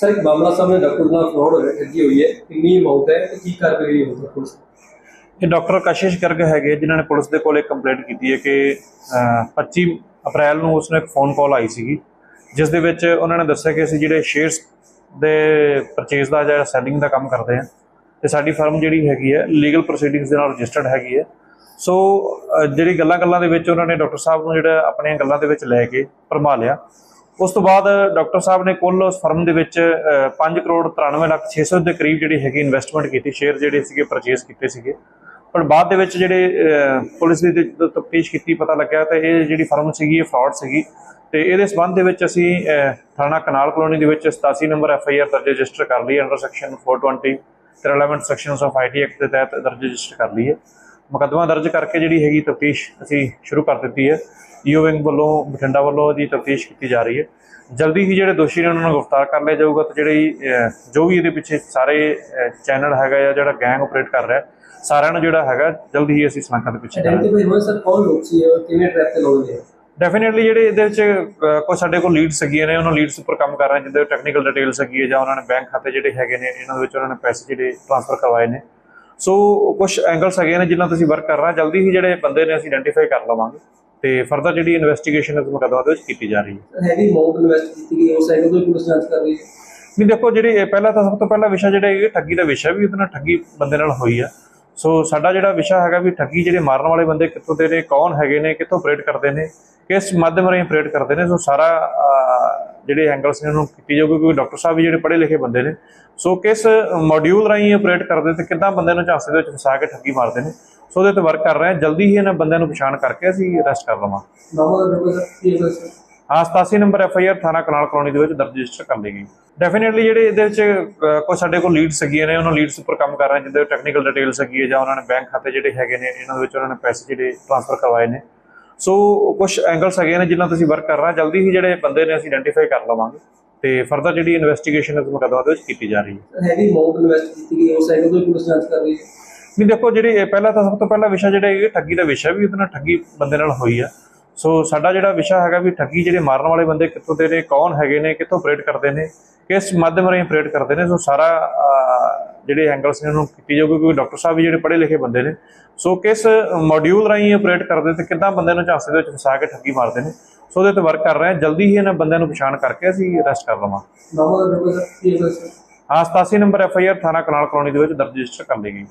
Sir ਇੱਕ ਮਾਮਲਾ ਸਾਹਮਣੇ ਡਾਕਟਰ ਨਾਲ ਫਰਾਡ ਹੋਇਆ ਹੋਈ ਹੈ ਕਿੰਨੀ ਅਮਾਉਂਟ ਹੈ ਤੇ ਕੀ ਕਾਰਵਾਈ ਹੋਈ ਹੈ ਪੁਲਿਸ ਇਹ ਡਾਕਟਰ ਕਸ਼ਿਸ਼ ਗਰਗ ਹੈਗੇ ਜਿਨ੍ਹਾਂ ਨੇ ਪੁਲਿਸ ਦੇ ਕੋਲ ਇੱਕ ਕੰਪਲੇਂਟ ਕੀਤੀ ਹੈ ਕਿ ਅਹ, 25 ਅਪ੍ਰੈਲ ਨੂੰ ਉਸਨੂੰ ਇੱਕ ਫੋਨ ਕਾਲ ਆਈ ਸੀਗੀ ਜਿਸ ਦੇ ਵਿੱਚ ਉਹਨਾਂ ਨੇ ਦੱਸਿਆ ਕਿ ਅਸੀਂ ਜਿਹੜੇ ਸ਼ੇਅਰਸ ਦੇ ਪਰਚੇਸ ਦਾ ਜਾਂ ਸੈਲਿੰਗ ਦਾ ਕੰਮ ਕਰਦੇ ਹਾਂ ਤੇ ਸਾਡੀ ਫਰਮ ਜਿਹੜੀ ਹੈਗੀ ਹੈ ਲੀਗਲ ਪ੍ਰੋਸੀਡਿੰਗਸ ਦੇ ਨਾਲ ਰਜਿਸਟਰਡ ਹੈਗੀ ਹੈ। ਸੋ ਜਿਹੜੀ ਗੱਲਾਂ-ਗੱਲਾਂ ਦੇ ਵਿੱਚ ਉਹਨਾਂ ਨੇ ਡਾਕਟਰ ਸਾਹਿਬ ਨੂੰ ਜਿਹੜਾ ਆਪਣੀਆਂ ਗੱਲਾਂ ਦੇ ਵਿੱਚ ਲੈ ਕੇ ਭਰਮਾ ਲਿਆ ਉਸ ਤੋਂ ਬਾਅਦ ਡਾਕਟਰ ਸਾਹਿਬ ਨੇ ਕੁੱਲ ਉਸ ਫਰਮ ਦੇ ਵਿੱਚ 5 ਕਰੋੜ 93 ਲੱਖ 600 ਦੇ ਕਰੀਬ ਜਿਹੜੀ ਹੈਗੀ ਇਨਵੈਸਟਮੈਂਟ ਕੀਤੀ ਸ਼ੇਅਰ ਜਿਹੜੇ ਸੀਗੇ ਪਰਚੇਸ ਕੀਤੇ ਸੀਗੇ। ਪਰ ਬਾਅਦ ਦੇ ਵਿੱਚ ਜਿਹੜੇ ਪੁਲਿਸ ਦੀ ਤਫਤੀਸ਼ ਕੀਤੀ, ਪਤਾ ਲੱਗਿਆ ਤਾਂ ਇਹ ਜਿਹੜੀ ਫਰਮ ਸੀਗੀ, ਇਹ ਫਰਾਡ ਸੀਗੀ। ਤੇ ਇਹਦੇ ਸਬੰਧ ਦੇ ਵਿੱਚ ਅਸੀਂ ਥਾਣਾ ਕਨਾਲ ਕਲੋਨੀ ਦੇ ਵਿੱਚ 87 ਨੰਬਰ ਐਫ ਆਈ ਆਰ ਦਰਜ ਰਜਿਸਟਰ ਕਰ ਲਈ ਅੰਡਰ ਸੈਕਸ਼ਨ 420 ਤੇ relevant sections of IT act ਦੇ ਤਹਿਤ ਦਰਜ ਰਜਿਸਟਰ ਕਰ ਲਈ ਹੈ। ਮੁਕੱਦਮਾ ਦਰਜ ਕਰਕੇ ਜਿਹੜੀ ਹੈਗੀ ਤਫਤੀਸ਼ ਅਸੀਂ ਸ਼ੁਰੂ ਕਰ ਦਿੱਤੀ ਹੈ। ਈਓ ਵਿੰਗ ਵੱਲੋਂ ਬਠਿੰਡਾ ਵੱਲੋਂ ਦੀ ਤਫਤੀਸ਼ ਕੀਤੀ ਜਾ ਰਹੀ ਹੈ। ਜਲਦੀ ਹੀ ਜਿਹੜੇ ਦੋਸ਼ੀ ਨੇ ਉਹਨਾਂ ਨੂੰ ਗ੍ਰਿਫਤਾਰ ਕਰ ਲਿਆ ਜਾਊਗਾ ਤੇ ਜਿਹੜੀ ਜੋ ਵੀ ਇਹਦੇ ਪਿੱਛੇ ਸਾਰੇ ਚੈਨਲ ਹੈਗਾ ਜਾਂ ਜਿਹੜਾ ਗੈਂਗ ਆਪਰੇਟ ਕਰ ਰਿਹਾ ਸਾਰਿਆਂ ਨੂੰ ਜਿਹੜਾ ਹੈਗਾ ਜਲਦੀ ਹੀ ਅਸੀਂ ਸਲਾਖਾਂ ਦੇ ਪਿੱਛੇ ਕਰਾਂਗੇ ਆਇਡੈਂਟੀਫਾਈ ਹੋਏ ਸਰ ਕੌਣ ਲੋਕ ਸੀ ਔਰ ਕਿਵੇਂ ਟਰੈਪ ਤੇ ਲਾਉਂਦੇ ਆ ਡੈਫੀਨਿਟਲੀ ਜਿਹੜੇ ਇਹਦੇ ਵਿੱਚ ਕੁਝ ਸਾਡੇ ਕੋਲ ਲੀਡਸ ਹੈਗੀਆਂ ਨੇ ਉਹਨਾਂ ਲੀਡਸ ਉੱਪਰ ਕੰਮ ਕਰ ਰਹੇ ਜਿੱਦਾਂ ਟੈਕਨੀਕਲ ਡਿਟੇਲਸ ਹੈਗੀ ਹੈ ਜਾਂ ਉਹਨਾਂ ਨੇ ਬੈਂਕ ਖਾਤੇ ਜਿਹੜੇ ਹੈਗੇ ਨੇ ਇਹਨਾਂ ਦੇ ਵਿੱਚ ਉਹਨਾਂ ਨੇ ਪੈਸੇ ਜਿਹੜੇ ਟ੍ਰਾਂਸਫਰ ਕਰਵਾਏ ਨੇ। ਸੋ ਕੁਝ ਐਂਗਲਸ ਹੈਗੇ ਨੇ ਜਿਨ੍ਹਾਂ ਤੁਸੀਂ ਵਰਕ ਕਰ ਰਹੇ ਜਲਦੀ ਹੀ ਜਿਹੜੇ ਬੰਦੇ ਨੇ ਅਸੀਂ ਆਇਡੈਂਟੀਫਾਈ ਕਰ ਲਵਾਂਗੇ। ਤੇ ਫਰਦਰ ਜਿਹੜੀ ਇਨਵੈਸਟੀਗੇਸ਼ਨ ਇਸ ਮੁਕੱਦਮਾ ਦੇ ਵਿੱਚ ਕੀਤੀ ਜਾ ਰਹੀ ਹੈ। ਹੈਵੀ ਅਮਾਉਂਟ ਇਨਵੈਸਟ ਕੀਤੀ ਗਈ ਉਸ ਐਂਗਲ ਤੋਂ ਪੁਲਿਸ ਜਾਂਚ ਕਰ ਰਹੀ ਹੈ? ਨਹੀਂ ਦੇਖੋ ਜਿਹੜੀ ਇਹ ਪਹਿਲਾਂ ਤਾਂ ਸਭ ਤੋਂ ਪਹਿਲਾ ਵਿਸ਼ਾ ਜਿਹੜਾ ਇਹ ਠੱਗੀ ਦਾ ਵਿਸ਼ਾ ਵੀ ਉਹਦੇ ਨਾਲ ਠੱਗੀ ਬੰਦੇ ਨਾਲ ਹੋਈ ਆ। ਸੋ ਸਾਡਾ ਜਿਹੜਾ ਵਿਸ਼ਾ ਹੈਗਾ ਵੀ ਠੱਗੀ ਜਿਹੜੇ ਮਾਰਨ ਵਾਲੇ ਬੰਦੇ ਕਿੱਥੋਂ ਦੇ ਨੇ ਕੌਣ ਹੈਗੇ ਨੇ ਕਿੱਥੋਂ ਆਪਰੇਟ ਕਰਦੇ ਨੇ ਕਿਸ ਮਾਧਿਅਮ ਰਾਹੀਂ ਆਪਰੇਟ ਕਰਦੇ ਨੇ ਸੋ ਸਾਰਾ ਜਿਹੜੇ ਐਂਗਲਸ ਨੇ ਉਹਨੂੰ ਕੀਤੀ ਜਾਊਗੀ ਕਿਉਂਕਿ ਡਾਕਟਰ ਸਾਹਿਬ ਵੀ ਜਿਹੜੇ ਪੜ੍ਹੇ ਲਿਖੇ ਬੰਦੇ ਨੇ। ਸੋ ਕਿਸ ਮੋਡਿਊਲ ਰਾਹੀਂ ਆਪਰੇਟ ਕਰਦੇ ਤੇ ਕਿੱਦਾਂ ਬੰਦੇ ਨੂੰ ਝਾਂਸੇ ਦੇ ਵਿੱਚ ਫਸਾ ਕੇ ਠੱਗੀ ਮਾਰਦੇ ਨੇ? ਸੋ ਉਹਦੇ ਤੇ ਵਰਕ ਕਰ ਰਹੇ ਹਾਂ। ਜਲਦੀ ਹੀ ਇਹਨਾਂ ਬੰਦਿਆਂ ਨੂੰ ਪਛਾਣ ਕਰਕੇ ਅਸੀਂ ਅਰੈਸਟ ਕਰ ਲਵਾਂਗੇ ਹਾਂ 87 ਨੰਬਰ ਐਫ ਆਈ ਆਰ ਥਾਣਾ ਕਨਾਲ ਕਲੋਨੀ ਦੇ ਵਿੱਚ ਦਰਜ ਰਜਿਸਟਰ ਕਰ ਲਈ ਗਈ। ਡੈਫੀਨਿਟਲੀ ਜਿਹੜੇ ਇਹਦੇ ਵਿੱਚ ਅਹ, ਸਾਡੇ ਕੋਲ ਲੀਡਸ ਹੈਗੀਆਂ ਨੇ ਉਹਨਾਂ ਲੀਡਸ ਉੱਪਰ ਕੰਮ ਕਰ ਰਹੇ ਜਿੱਦਾਂ ਟੈਕਨੀਕਲ ਡਿਟੇਲਸ ਹੈਗੀ ਹੈ ਜਾਂ ਉਹਨਾਂ ਨੇ ਬੈਂਕ ਖਾਤੇ ਜਿਹੜੇ ਹੈਗੇ ਨੇ ਇਹਨਾਂ ਦੇ ਵਿੱਚ ਉਹਨਾਂ ਨੇ ਪੈਸੇ ਜਿਹੜੇ ਟ੍ਰਾਂਸਫਰ ਕਰਵਾਏ ਨੇ। ਸੋ ਕੁਝ ਐਂਗਲਸ ਹੈਗੇ ਨੇ ਜਿਨ੍ਹਾਂ ਤੁਸੀਂ ਵਰਕ ਕਰ ਰਹੇ ਜਲਦੀ ਹੀ ਜਿਹੜੇ ਬੰਦੇ ਨੇ ਅਸੀਂ ਆਇਡੈਂਟੀਫਾਈ ਕਰ ਲਵਾਂਗੇ। ਤੇ ਫਰਦਰ ਜਿਹੜੀ ਇਨਵੈਸਟੀਗੇਸ਼ਨ ਇਸ ਮੁਕੱਦਮਾ ਦੇ ਵਿੱਚ ਕੀਤੀ ਜਾ ਰਹੀ ਹੈ। ਹੈਵੀ ਅਮਾਉਂਟ ਇਨਵੈਸਟ ਕੀਤੀ ਗਈ ਉਸ ਐਂਗਲ ਤੋਂ ਪੁਲਿਸ ਜਾਂਚ ਕਰ ਰਹੀ ਹੈ? ਨਹੀਂ ਦੇਖੋ ਜਿਹੜੀ ਇਹ ਪਹਿਲਾਂ ਤਾਂ ਸਭ ਤੋਂ ਪਹਿਲਾ ਵਿਸ਼ਾ ਜਿਹੜਾ ਇਹ ਠੱਗੀ ਦਾ ਵਿਸ਼ਾ ਵੀ ਉਹਦੇ ਨਾਲ ਠੱਗੀ ਬੰਦੇ ਨਾਲ ਹੋਈ ਆ। ਸੋ ਸਾਡਾ ਜਿਹੜਾ ਵਿਸ਼ਾ ਹੈਗਾ ਵੀ ਠੱਗੀ ਜਿਹੜੇ ਮਾਰਨ ਵਾਲੇ ਬੰਦੇ ਕਿੱਥੋਂ ਦੇ ਨੇ ਕੌਣ ਹੈਗੇ ਨੇ ਕਿੱਥੋਂ ਆਪਰੇਟ ਕਰਦੇ ਨੇ ਕਿਸ ਮਾਧਿਅਮ ਰਾਹੀਂ ਆਪਰੇਟ ਕਰਦੇ ਨੇ ਸੋ ਸਾਰਾ ਜਿਹੜੇ ਐਂਗਲਸ ਨੇ ਉਹਨੂੰ ਕੀਤੀ ਜਾਊਗੀ ਕਿਉਂਕਿ ਡਾਕਟਰ ਸਾਹਿਬ ਵੀ ਜਿਹੜੇ ਪੜ੍ਹੇ ਲਿਖੇ ਬੰਦੇ ਨੇ। ਸੋ ਕਿਸ ਮੋਡਿਊਲ ਰਾਹੀਂ ਆਪਰੇਟ ਕਰਦੇ ਤੇ ਕਿੱਦਾਂ ਬੰਦੇ ਨੂੰ ਝਾਂਸੇ ਦੇ ਵਿੱਚ ਫਸਾ ਕੇ ਠੱਗੀ ਮਾਰਦੇ ਨੇ? ਸੋ ਉਹਦੇ ਤੇ ਵਰਕ ਕਰ ਰਹੇ ਹਾਂ। ਜਲਦੀ ਹੀ ਇਹਨਾਂ ਬੰਦਿਆਂ ਨੂੰ ਪਛਾਣ ਕਰਕੇ ਅਸੀਂ ਅਰੈਸਟ ਕਰ ਲਵਾਂਗੇ ਹੈ ਸਰ? ਹਾਂ 87 ਨੰਬਰ ਐਫ ਆਈ ਆਰ ਥਾਣਾ ਕਨਾਲ ਕਲੋਨੀ ਦੇ ਵਿੱਚ ਦਰਜ ਰਜਿਸਟਰ ਕਰ ਲਈ ਗਈ।